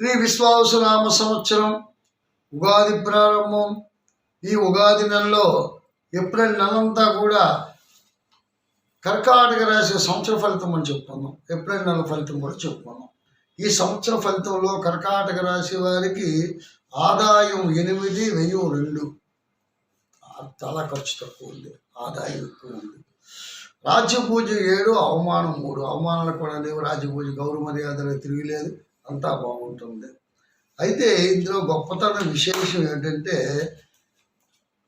శ్రీ విశ్వావసునామ సంవత్సరం ఉగాది ప్రారంభం. ఈ ఉగాది నెలలో ఏప్రిల్ నెలంతా కూడా కర్కాటక రాశి సంవత్సర ఫలితం అని చెప్పుకున్నాం ఏప్రిల్ నెల ఫలితం కూడా చెప్పుకున్నాం ఈ సంవత్సర ఫలితంలో కర్కాటక రాశి వారికి ఆదాయం ఎనిమిది వెయ్యి రెండు. చాలా ఖర్చు తక్కువ ఉంది ఆదాయం ఎక్కువ ఉంది. రాజ్య పూజ ఏడు అవమానం మూడు. అవమానాలు కూడా లేవు. రాజ్య పూజ గౌరవ మర్యాదలు తిరిగిలేదు అంతా బాగుంటుంది. అయితే ఇందులో గొప్పతనం విశేషం ఏంటంటే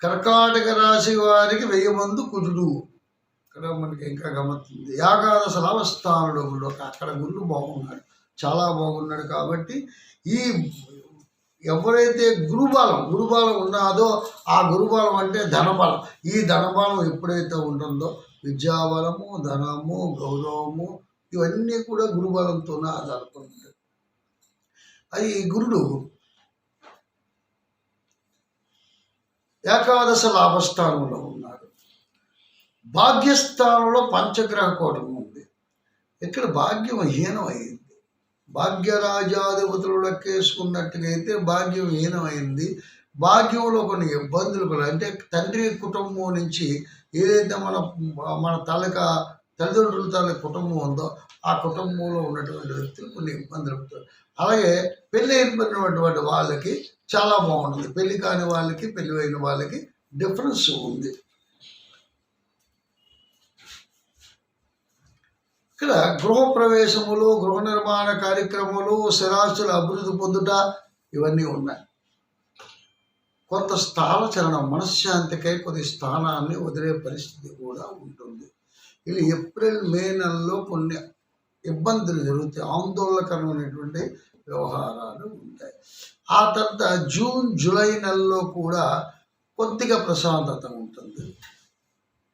కర్కాటక రాశి వారికి వెయ్యి మందు కుజుడు ఇక్కడ మనకి ఇంకా గమనిస్తుంది ఏకాదశ లాభస్థానుడు గుళ్ళు అక్కడ గుళ్ళు బాగున్నాడు చాలా బాగున్నాడు కాబట్టి ఈ ఎవరైతే గురుబలం గురుబలం ఉన్నాదో ఆ గురుబలం అంటే ధనబలం. ఈ ధనబలం ఎప్పుడైతే ఉంటుందో విద్యాబలము ధనము గౌరవము ఇవన్నీ కూడా గురుబలంతోనే ఆధారపడి ఉంటాయి. అది గురుడు. ఏకాదశ లాభస్థానంలో ఉన్నాడు. భాగ్యస్థానంలో పంచగ్రహ కోటం ఉంది. ఇక్కడ భాగ్యం హీనమైంది. భాగ్యరాజాధిపతులు లెక్కేసుకున్నట్టుగా అయితే భాగ్యం హీనమైంది. భాగ్యంలో కొన్ని ఇబ్బందులు కూడా అంటే తండ్రి కుటుంబం నుంచి ఏదైతే మన మన తలక తల్లిదండ్రుల తాలూకు కుటుంబం ఉందో ఆ కుటుంబంలో ఉన్నటువంటి వ్యక్తులు కొన్ని ఇబ్బందులు అలాగే పెళ్ళి అయిపోయినటువంటి వాళ్ళకి చాలా బాగుంటుంది. పెళ్ళి కాని వాళ్ళకి పెళ్ళి అయిన వాళ్ళకి డిఫరెన్స్ ఉంది. ఇక్కడ గృహప్రవేశములు గృహ నిర్మాణ కార్యక్రమాలు స్థిరాస్తుల అభివృద్ధి పొందుట ఇవన్నీ ఉన్నాయి. కొంత స్థాన చలనం మనశ్శాంతికై కొద్ది స్థానాన్ని వదిలే పరిస్థితి కూడా ఉంటుంది. ఇది ఏప్రిల్ మే నెలలో కొన్ని ఇబ్బందులు జరుగుతాయి. ఆందోళనకరమైనటువంటి వ్యవహారాలు ఉంటాయి. ఆ తర్వాత జూన్ జూలై నెలలో కూడా కొద్దిగా ప్రశాంతత ఉంటుంది.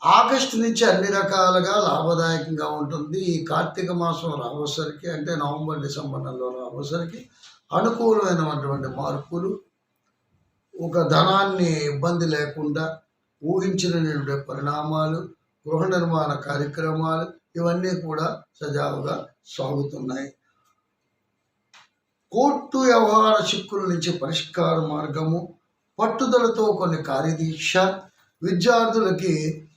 ఆగస్టు నుంచి అన్ని రకాలుగా లాభదాయకంగా ఉంటుంది. ఈ కార్తీక మాసం రావసరికి అంటే నవంబర్ డిసెంబర్ నెలలో రావసరికి అనుకూలమైనటువంటి మార్పులు ఒక ధనాన్ని ఇబ్బంది లేకుండా ఊహించిన పరిణామాలు గృహ నిర్మాణ కార్యక్రమాలు ఇవన్నీ కూడా సజావుగా సాగుతున్నాయి. కోర్టు వ్యవహార చిక్కుల నుంచి పరిష్కార మార్గము పట్టుదలతో కొన్ని కార్యదీక్ష విద్యార్థులకి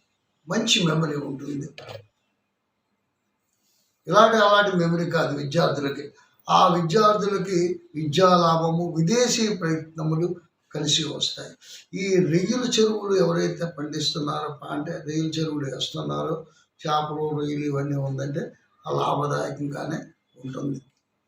మంచి మెమరీ ఉంటుంది. ఇలాంటి అలాంటి మెమరీ కాదు విద్యార్థులకి. ఆ విద్యార్థులకి విద్యా లాభము విదేశీ ప్రయత్నములు కలిసి వస్తాయి. ఈ రొయ్యల చెరువులు ఎవరైతే పండిస్తున్నారో అంటే రొయ్యల చెరువులు వేస్తున్నారో చేపలు రొయ్యలు ఇవన్నీ ఉందంటే ఆ లాభదాయకంగానే ఉంటుంది.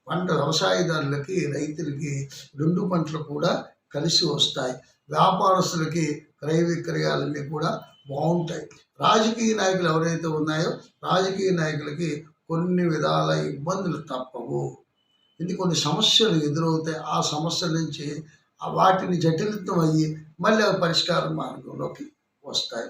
పంట వ్యవసాయదారులకి రైతులకి రెండు పంటలు కూడా కలిసి వస్తాయి. వ్యాపారస్తులకి క్రయ విక్రయాలన్నీ కూడా బాగుంటాయి. రాజకీయ నాయకులు ఎవరైతే ఉన్నాయో రాజకీయ నాయకులకి కొన్ని విధాల ఇబ్బందులు తప్పవు. ఇది కొన్ని సమస్యలు ఎదురవుతాయి. ఆ సమస్యల నుంచి వాటిని జటిలితం అయ్యి మళ్ళీ అవి పరిష్కార మార్గంలోకి వస్తాయి.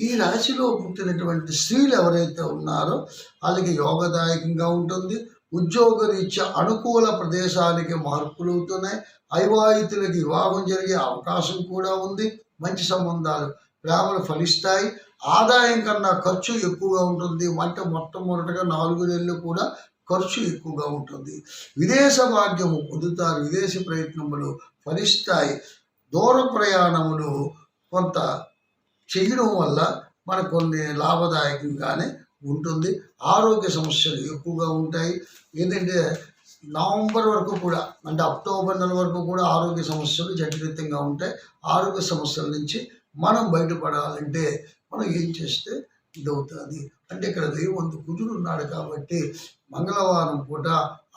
ఈ రాశిలో పుట్టినటువంటి స్త్రీలు ఎవరైతే ఉన్నారో వాళ్ళకి యోగదాయకంగా ఉంటుంది. ఉద్యోగరీత్యా అనుకూల ప్రదేశానికి మార్పులు అవుతున్నాయి. అవివాహితులకి వివాహం జరిగే అవకాశం కూడా ఉంది. మంచి సంబంధాలు ప్రేమలు ఫలిస్తాయి. ఆదాయం కన్నా ఖర్చు ఎక్కువగా ఉంటుంది. వంట మొట్టమొదటిగా నాలుగు నెలలు కూడా ఖర్చు ఎక్కువగా ఉంటుంది. విదేశ భాగ్యము పొందుతారు. విదేశీ ప్రయత్నములు ఫలిస్తాయి. దూర ప్రయాణములు కొంత చేయడం వల్ల మనకు కొన్ని లాభదాయకంగానే ఉంటుంది. ఆరోగ్య సమస్యలు ఎక్కువగా ఉంటాయి. ఏంటంటే నవంబర్ వరకు కూడా అంటే అక్టోబర్ నెల వరకు కూడా ఆరోగ్య సమస్యలు జటిలితంగా ఉంటాయి. ఆరోగ్య సమస్యల నుంచి మనం బయటపడాలంటే మనం ఏం చేస్తే ఇదవుతుంది? అంటే ఇక్కడ దైవంతు కుజుడు ఉన్నాడు కాబట్టి మంగళవారం పూట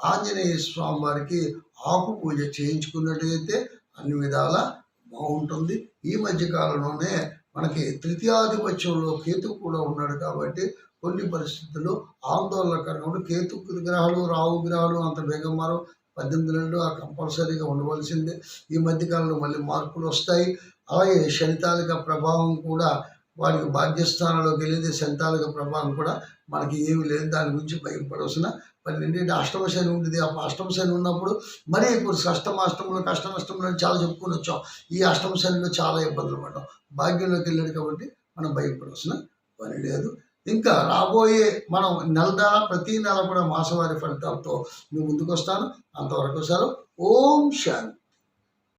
ఆంజనేయ స్వామి వారికి ఆకు పూజ చేయించుకున్నట్టయితే అన్ని విధాల బాగుంటుంది. ఈ మధ్య కాలంలోనే మనకి తృతీయాధిపత్యంలో కేతు కూడా ఉన్నాడు కాబట్టి కొన్ని పరిస్థితుల్లో ఆందోళనకరంగా కేతు గ్రహాలు రావు గ్రహాలు అంత వేగం మారు పద్దెనిమిది రెండు ఆ కంపల్సరీగా ఉండవలసిందే. ఈ మధ్యకాలంలో మళ్ళీ మార్పులు వస్తాయి. అలాగే శనితాలిక ప్రభావం కూడా వారికి భాగ్యస్థానంలోకి వెళ్ళేది. శనితాలిక ప్రభావం కూడా మనకి ఏమీ లేదు దాని గురించి భయపడవలసిన మరి ఏంటంటే అష్టమ శని ఉంటుంది. ఆ అష్టమ శని ఉన్నప్పుడు మరీ ఇప్పుడు అష్టమాష్టంలో కష్ట నష్టంలో చాలా చెప్పుకొని వచ్చాం. ఈ అష్టమ శనిలో చాలా ఇబ్బందులు పడ్డాం. భాగ్యంలోకి వెళ్ళాడు కాబట్టి మనం భయపడవలసిన పని లేదు. ఇంకా రాబోయే మనం నెల నెల ప్రతి నెల కూడా మాసవారి ఫలితాలతో మేము ముందుకు వస్తాను అంతవరకు సార్ ఓం శాంతి.